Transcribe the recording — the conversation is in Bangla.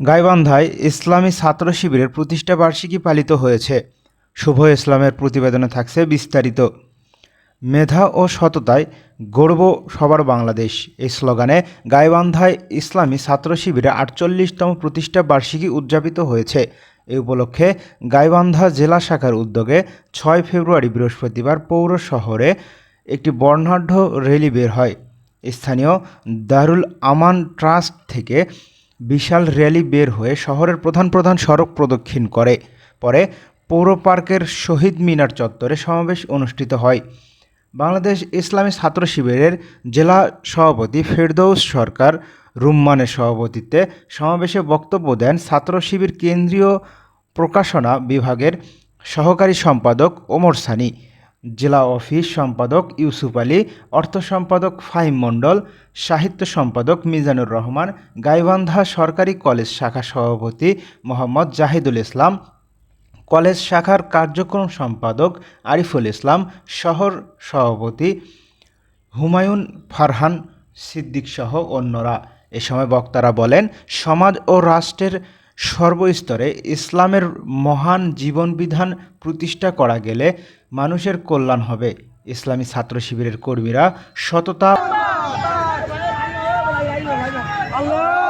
গাইবান্ধায় ইসলামী ছাত্র শিবিরের প্রতিষ্ঠা বার্ষিকী পালিত হয়েছে। শুভ ইসলামের প্রতিবেদনে থাকছে বিস্তারিত। মেধা ও সততায় গর্ব সবার বাংলাদেশ। এই স্লোগানে গাইবান্ধায় ইসলামী ছাত্র শিবিরের আটচল্লিশতম প্রতিষ্ঠা বার্ষিকী উদযাপিত হয়েছে। এই উপলক্ষে গাইবান্ধা জেলা শাখার উদ্যোগে ছয় ফেব্রুয়ারি বৃহস্পতিবার পৌর শহরে একটি বর্ণাঢ্য র্যালি বের হয়। স্থানীয় দারুল আমান ট্রাস্ট থেকে বিশাল র্যালি বের হয়ে শহরের প্রধান প্রধান সড়ক প্রদক্ষিণ করে। পরে পৌর পার্কের শহীদ মিনার চত্বরে সমাবেশ অনুষ্ঠিত হয়। বাংলাদেশ ইসলামী ছাত্র শিবিরের জেলা সভাপতি ফেরদৌস সরকার রুম্মানের সভাপতিত্বে সমাবেশে বক্তব্য দেন ছাত্র শিবির কেন্দ্রীয় প্রকাশনা বিভাগের সহকারী সম্পাদক ওমর সানি। জেলা অফিস সম্পাদক ইউসুফ আলী, অর্থ সম্পাদক ফাহিম মণ্ডল, সাহিত্য সম্পাদক মিজানুর রহমান, গাইবান্ধা সরকারি কলেজ শাখা সভাপতি মোহাম্মদ জাহিদুল ইসলাম, কলেজ শাখার কার্যক্রম সম্পাদক আরিফুল ইসলাম, শহর সভাপতি হুমায়ুন ফারহান সিদ্দিক সহ অন্যরা। এ সময় বক্তারা বলেন, সমাজ ও রাষ্ট্রের সর্বস্তরে ইসলামের মহান জীবনবিধান প্রতিষ্ঠা করা গেলে মানুষের কল্যাণ হবে। ইসলামী ছাত্র শিবিরের কর্মীরা সততা আল্লাহ